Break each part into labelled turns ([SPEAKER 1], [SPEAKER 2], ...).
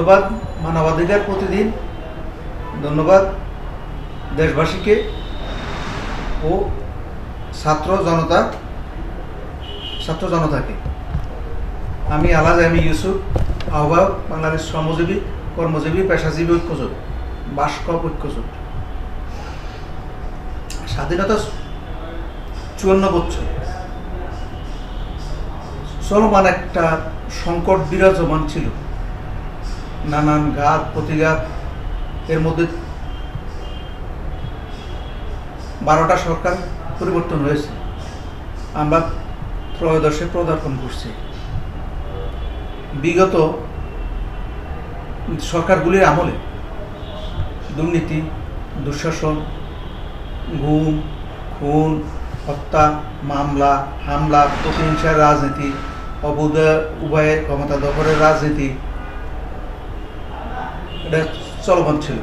[SPEAKER 1] ধন্যবাদ মানবাধিকার প্রতিদিন। ধন্যবাদ দেশবাসীকে ও ছাত্র জনতা, ছাত্র জনতাকে। আমি আলাজ আমি ইউসুফ, আহ্বায়ক, বাংলাদেশ শ্রমজীবী, কর্মজীবী, পেশাজীবী ঐক্যজোট, বাসকপ ঐক্যজোট। স্বাধীনতা চুয়ান্ন বছর। চলমান একটা সংকট বিরাজমান ছিল। নানান ঘাত প্রতিঘাত, এর মধ্যে বারোটা সরকার পরিবর্তন হয়েছে। আমরা ত্রয়োদশে পদার্পণ করছি। বিগত সরকারগুলির আমলে দুর্নীতি, দুঃশাসন, গুম, খুন, হত্যা, মামলা, হামলা, প্রতিহিংসার রাজনীতি অবুদয় উভয়ের ক্ষমতা দখলের রাজনীতি এটা চলমান ছিল।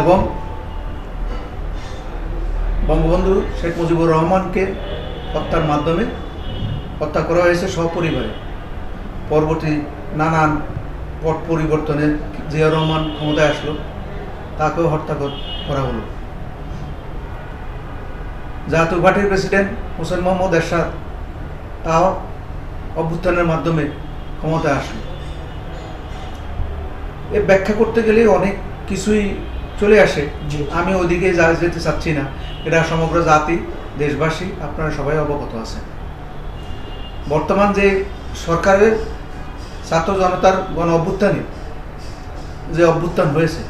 [SPEAKER 1] এবং বঙ্গবন্ধু শেখ মুজিবুর রহমানকে হত্যার মাধ্যমে হত্যা করা হয়েছে সপরিবারে। পরবর্তী নানান পট পরিবর্তনে জিয়া রহমান ক্ষমতায় আসলো, তাকেও হত্যা করা হলো। জাতীয় পার্টির প্রেসিডেন্ট হোসেন মোহাম্মদ এরশাদ তাও অভ্যুত্থানের মাধ্যমে ক্ষমতায় আসলো। এ ব্যাখ্যা করতে গেলে অনেক কিছুই চলে আসে। আমি ওইদিকে যা যেতে চাচ্ছি না। এটা সমগ্র জাতি দেশবাসী আপনারা সবাই অবগত আছেন। বর্তমান যে সরকারের ছাত্র জনতার গণ অভ্যুত্থানে যে অভ্যুত্থান হয়েছে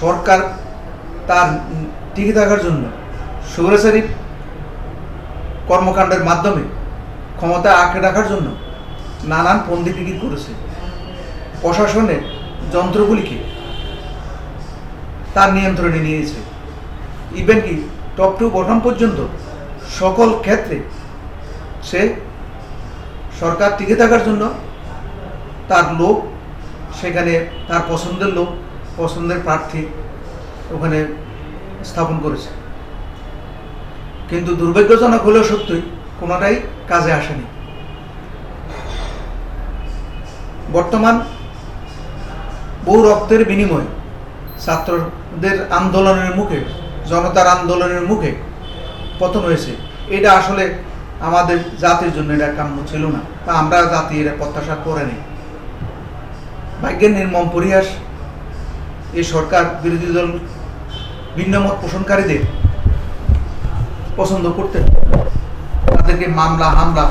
[SPEAKER 1] সরকার তার টিকে থাকার জন্য সুরেশারী কর্মকাণ্ডের মাধ্যমে ক্ষমতা আঁকড়ে রাখার জন্য নানান পন্দিপিকি করেছে। প্রশাসনের যন্ত্রগুলিকে তার নিয়ন্ত্রণে নিয়েছে ইভেন কি টপ টু বটম পর্যন্ত সকল ক্ষেত্রে সে সরকার টিকে থাকার জন্য তার লোক, সেখানে তার পছন্দের লোক, পছন্দের প্রার্থী ওখানে স্থাপন করেছে। কিন্তু দুর্ভাগ্যজনক হলেও সত্যই কোনোটাই কাজে আসেনি। বর্তমান বহু রক্তের বিনিময়ে ছাত্রদের আন্দোলনের মুখে, জনতার আন্দোলনের মুখে পতন হয়েছে। এটা আসলে আমাদের জাতির জন্য এটা কাম্য ছিল না। তা আমরা জাতি এটা প্রত্যাশা করে করেনি ভাগ্যের নির্মম পরিহাস এই সরকার বিরোধী দল ভিন্নমত পোষণকারীদের পছন্দ করতেন তাদেরকে মামলা, হামলা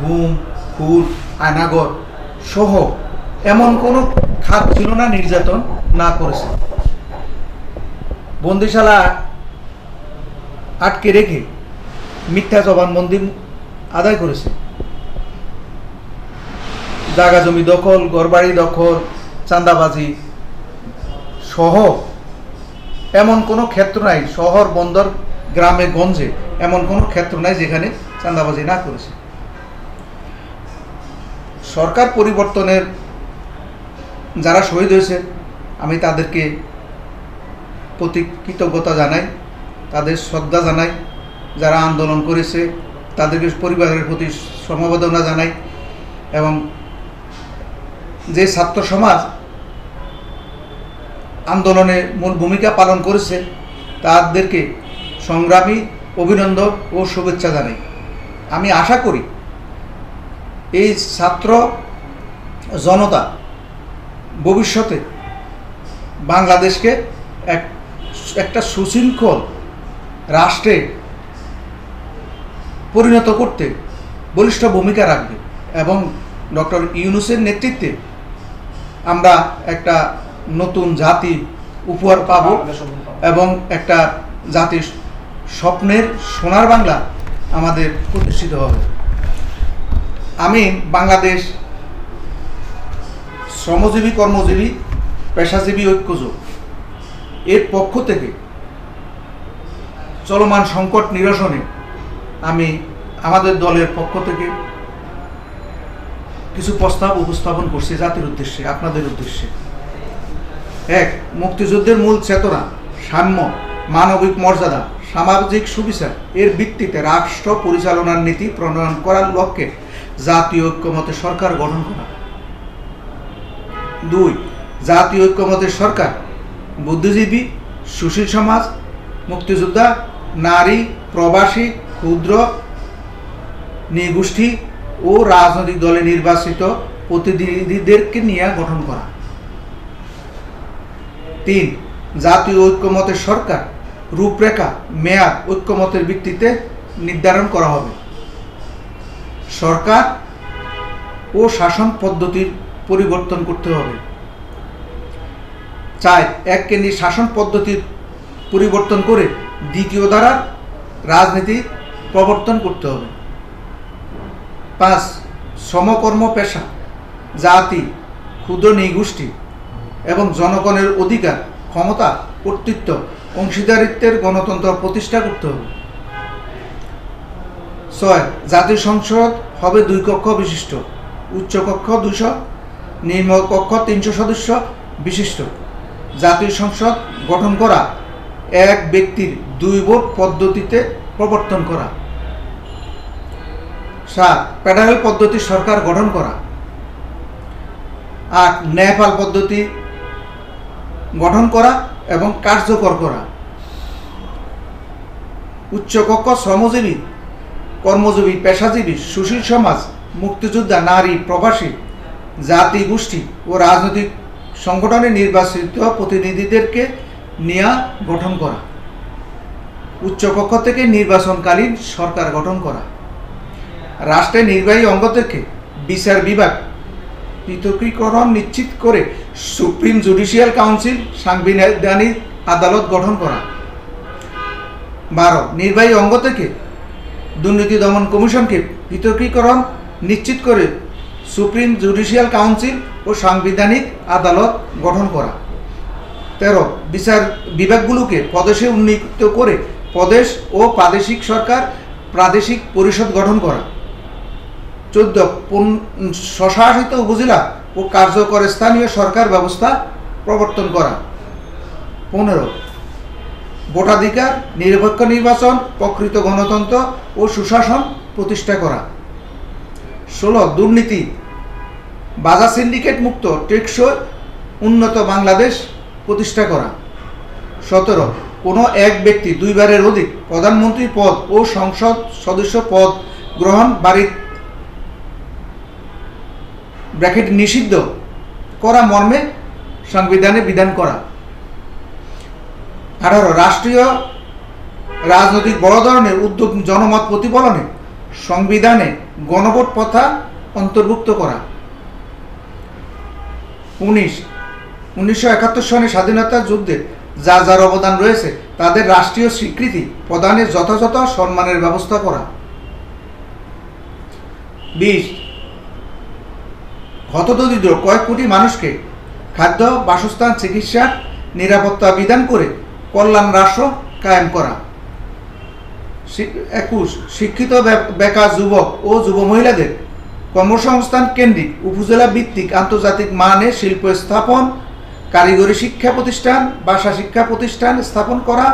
[SPEAKER 1] ঘুম খুন আয়নাগর সহ এমন কোনো খাত ছিল না, নির্যাতন না করেছে। বন্দিশালা আটকে রেখে মিথ্যা জবানবন্দি আদায় করেছে। জাগা জমি দখল, ঘরবাড়ি দখল, চাঁদাবাজি সহ এমন কোনো ক্ষেত্র নাই, শহর, বন্দর, গ্রামে, গঞ্জে এমন কোনো ক্ষেত্র নাই যেখানে চাঁদাবাজি না করেছে। সরকার পরিবর্তনের যারা শহীদ হয়েছে, আমি তাদেরকে প্রতি কৃতজ্ঞতা জানাই, তাদের শ্রদ্ধা জানাই, যারা আন্দোলন করেছে, তাদেরকে পরিবারের প্রতি সমবেদনা জানাই এবং যে ছাত্র সমাজ আন্দোলনে মূল ভূমিকা পালন করেছে, তাদেরকে সংগ্রামী অভিনন্দন ও শুভেচ্ছা জানাই। আমি আশা করি, এই ছাত্র জনতা ভবিষ্যতে বাংলাদেশকে এক একটা সুশৃঙ্খল রাষ্ট্রে পরিণত করতে বলিষ্ঠ ভূমিকা রাখবে এবং ডক্টর ইউনুসের নেতৃত্বে আমরা একটা নতুন জাতি উপহার পাব এবং একটা জাতির স্বপ্নের সোনার বাংলা আমাদের প্রতিষ্ঠিত হবে। আমি বাংলাদেশ শ্রমজীবী, কর্মজীবী, পেশাজীবী, ঐক্যজোট। এর পক্ষ থেকে চলমান সংকট নিরসনে আমি আমাদের দলের পক্ষ থেকে কিছু প্রস্তাব উপস্থাপন করছি জাতির উদ্দেশ্যে, আপনাদের উদ্দেশ্যে। এক, মুক্তিযুদ্ধের মূল চেতনা, সাম্য, মানবিক মর্যাদা, সামাজিক সুবিচার। এর ভিত্তিতে রাষ্ট্র পরিচালনার নীতি প্রণয়ন করার লক্ষ্যে জাতীয় ঐক্যমতে সরকার গঠন করা। দুই, জাতীয় ঐক্যমতের সরকার, বুদ্ধিজীবী, সুশীল সমাজ, মুক্তিযোদ্ধা, নারী, প্রবাসী, ক্ষুদ্র, নৃগোষ্ঠী ও রাজনৈতিক দলে নির্বাচিত প্রতিনিধিদেরকে নিয়ে গঠন করা। তিন, জাতীয় ঐক্যমতের সরকার, রূপরেখা, মেয়াদ ঐক্যমতের ভিত্তিতে নির্ধারণ করা হবে। সরকার ও শাসন পদ্ধতির পরিবর্তন করতে হবে। চার এক কেন্দ্রিক শাসন পদ্ধতির পরিবর্তন করে দ্বিতীয় ধারার রাজনীতি প্রবর্তন করতে হবে। পাঁচ, সমকর্ম পেশা, জাতি, ক্ষুদ্র নৃগোষ্ঠী এবং জনগণের অধিকার, ক্ষমতা, কর্তৃত্ব, অংশীদারিত্বের গণতন্ত্র প্রতিষ্ঠা করতে হবে। ছয়, জাতীয় সংসদ হবে দুই কক্ষ বিশিষ্ট উচ্চকক্ষ দুশো নিম্ন কক্ষ তিনশো সদস্য বিশিষ্ট। জাতীয় সংসদ গঠন করা, এক ব্যক্তির দুই ভোট পদ্ধতিতে প্রবর্তন করা। সাত, ফেডারেল পদ্ধতির সরকার গঠন করা। আট, নেপাল পদ্ধতি গঠন করা এবং কার্যকর করা। উচ্চকক্ষ শ্রমজীবী, কর্মজীবী, পেশাজীবী, সুশীল সমাজ, মুক্তিযোদ্ধা, নারী, প্রবাসী জাতি গোষ্ঠী ও রাজনৈতিক সংগঠনে নির্বাচিত প্রতিনিধিদেরকে নিয়ে গঠন করা। উচ্চপক্ষ থেকে নির্বাচনকালীন সরকার গঠন করা। রাষ্ট্রের নির্বাহী অঙ্গ থেকে বিচার বিভাগ পৃথকীকরণ নিশ্চিত করে সুপ্রিম জুডিশিয়াল কাউন্সিল সাংবিধানিক আদালত গঠন করা। বারো, নির্বাহী অঙ্গ থেকে দুর্নীতি দমন কমিশনকে পৃথকীকরণ নিশ্চিত করে সুপ্রিম জুডিশিয়াল কাউন্সিল ও সাংবিধানিক আদালত গঠন করা। তেরো, বিচার বিভাগগুলোকে প্রদেশে উন্নীত করে প্রদেশ ও প্রাদেশিক সরকার প্রাদেশিক পরিষদ গঠন করা। চোদ্দ স্বশাসিত উপজেলা ও কার্যকর স্থানীয় সরকার ব্যবস্থা প্রবর্তন করা। পনেরো, ভোটাধিকার, নিরপেক্ষ নির্বাচন, প্রকৃত গণতন্ত্র ও সুশাসন প্রতিষ্ঠা করা। ষোলো, দুর্নীতি। বাজার সিন্ডিকেট মুক্ত, টেকসই, উন্নত বাংলাদেশ প্রতিষ্ঠা করা। সতেরো, কোনো এক ব্যক্তি দুইবারের অধিক প্রধানমন্ত্রী পদ ও সংসদ সদস্য পদ গ্রহণ বাড়ির ব্র্যাকেট নিষিদ্ধ করা মর্মে সংবিধানে বিধান করা। আঠারো, রাষ্ট্রীয় রাজনৈতিক বড় ধরনের উদ্যোগ জনমত প্রতিফলনে সংবিধানে গণভোট প্রথা অন্তর্ভুক্ত করা। উনিশ। উনিশশো একাত্তর সনে স্বাধীনতা যুদ্ধে যা যার অবদান রয়েছে, তাদের রাষ্ট্রীয় স্বীকৃতি প্রদানের যথাযথ সম্মানের ব্যবস্থা করা। বিশ। হতদরিদ্র কয়েক কোটি মানুষকে খাদ্য, বাসস্থান, চিকিৎসা, নিরাপত্তা বিধান করে কল্যাণ রাষ্ট্র কায়েম করা। একুশ, শিক্ষিত বেকার যুবক ও যুব মহিলাদের কর্মসংস্থান কেন্দ্রিক উপজেলা ভিত্তিক আন্তর্জাতিক মানের শিল্প স্থাপন, কারিগরি শিক্ষা প্রতিষ্ঠান, ভাষা শিক্ষা প্রতিষ্ঠান স্থাপন করা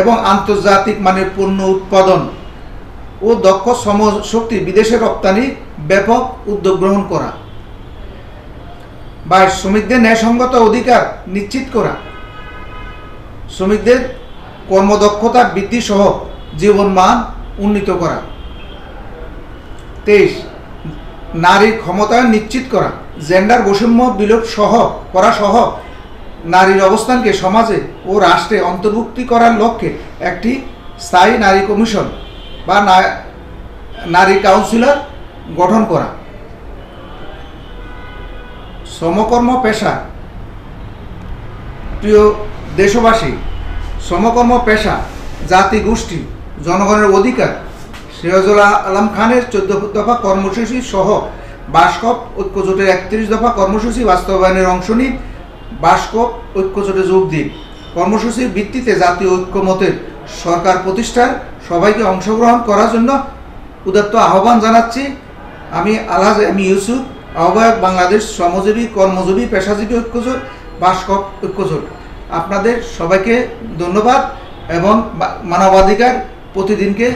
[SPEAKER 1] এবং আন্তর্জাতিক মানের পণ্য উৎপাদন ও দক্ষ শ্রমশক্তি বিদেশে রপ্তানি, ব্যাপক উদ্যোগ গ্রহণ করা। বা শ্রমিকদের ন্যায়সঙ্গত অধিকার নিশ্চিত করা। শ্রমিকদের কর্মদক্ষতা বৃদ্ধি সহ জীবন মান উন্নীত করা। তেইশ নারীর ক্ষমতায়ন নিশ্চিত করা। জেন্ডার বৈষম্য বিলোপ সহ, করা সহ নারীর অবস্থানকে সমাজে ও রাষ্ট্রে অন্তর্ভুক্তি করার লক্ষ্যে একটি স্থায়ী নারী কমিশন বা নারী কাউন্সিলর গঠন করা। সমকর্ম পেশা। প্রিয় দেশবাসী, সমকর্ম পেশা, জাতি গোষ্ঠী জনগণের অধিকার। সিরাজুল আলম খানের চোদ্দ দফা কর্মসূচি সহ বাসকপ ঐক্যজোটের একত্রিশ দফা কর্মসূচি বাস্তবায়নের অংশ নিন বাসকপ ঐক্যজোটে যোগ দিন। কর্মসূচির ভিত্তিতে জাতীয় ঐক্যমতের সরকার প্রতিষ্ঠার সবাইকে অংশগ্রহণ করার জন্য উদাত্ত আহ্বান জানাচ্ছি। আমি আলহাজ এম ইউসুফ, আহ্বায়ক বাংলাদেশ শ্রমজীবী, কর্মজীবী, পেশাজীবী ঐক্যজোট, বাসকপ ঐক্যজোট। আপনাদের সবাইকে ধন্যবাদ এবং মানবাধিকার প্রতিদিনকে?